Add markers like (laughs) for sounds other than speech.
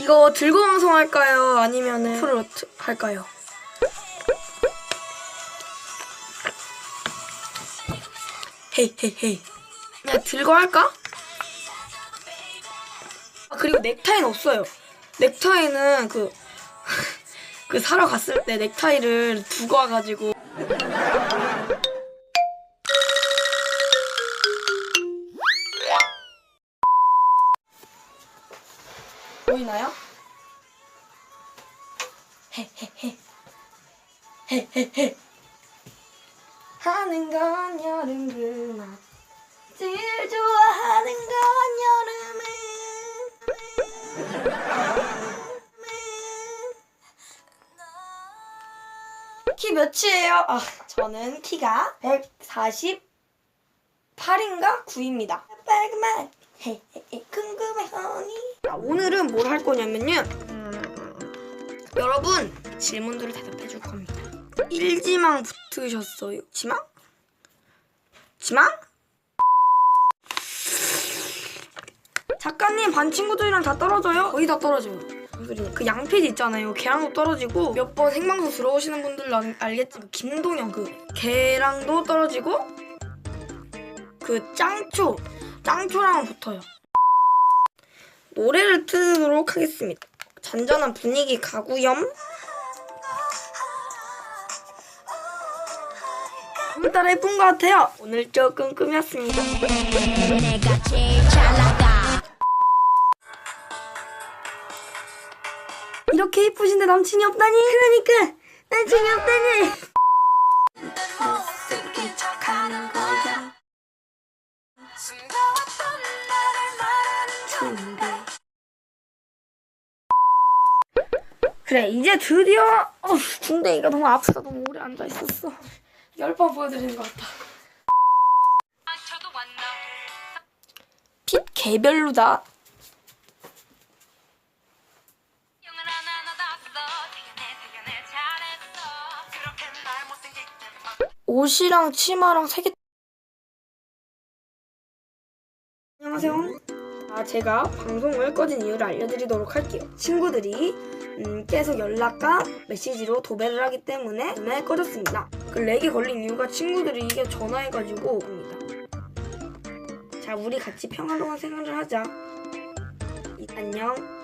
이거 들고 방송할까요? 아니면은 프로 할까요? 헤이 헤이 헤이 야 들고 할까? 아 그리고 넥타이는 없어요 넥타이는 그 (laughs) 그 사러 갔을 때 넥타이를 두고 와가지고 보이나요? 하는 건 여름 그만. 제일 좋아하는 건 여름은. 키 몇이에요? 아 저는 키가 148인가 9입니다. 빨그만. (laughs) 궁금해 허니 자, 오늘은 뭘 할 거냐면요 음, 여러분 질문들을 대답해 줄 겁니다 일지망 붙으셨어요 지망? 지망? 작가님 반 친구들이랑 다 떨어져요? 거의 다 떨어져요. 그 양피디 있잖아요 걔랑도 떨어지고 몇 번 생방송 들어오시는 분들은 알- 알겠지만 김동현 그 걔랑도 떨어지고 그 짱초 짱초랑은 붙어요 노래를 틀도록 하겠습니다. 잔잔한 분위기 가구염. 오늘따라 예쁜 것 같아요. 오늘 조금 꾸몄습니다. 이렇게 예쁘신데 남친이 없다니? 그러니까. 남친이 없다니 쓰기 척하는 거야 준비. 그래 이제 드디어 어, 중대이가 너무 아프다. 너무 오래 앉아 있었어. 열 번 보여드리는 것 같아. 핏 개별로다. 옷이랑 치마랑 세 개. 안녕하세요. 아, 제가 방송을 꺼진 이유를 알려드리도록 할게요. 친구들이 음, 계속 연락과 메시지로 도배를 하기 때문에 전화에 꺼졌습니다. 그 렉이 걸린 이유가 친구들이 이게 전화해가지고 옵니다. 자, 우리 같이 평화로운 생활을 하자. 이- 안녕.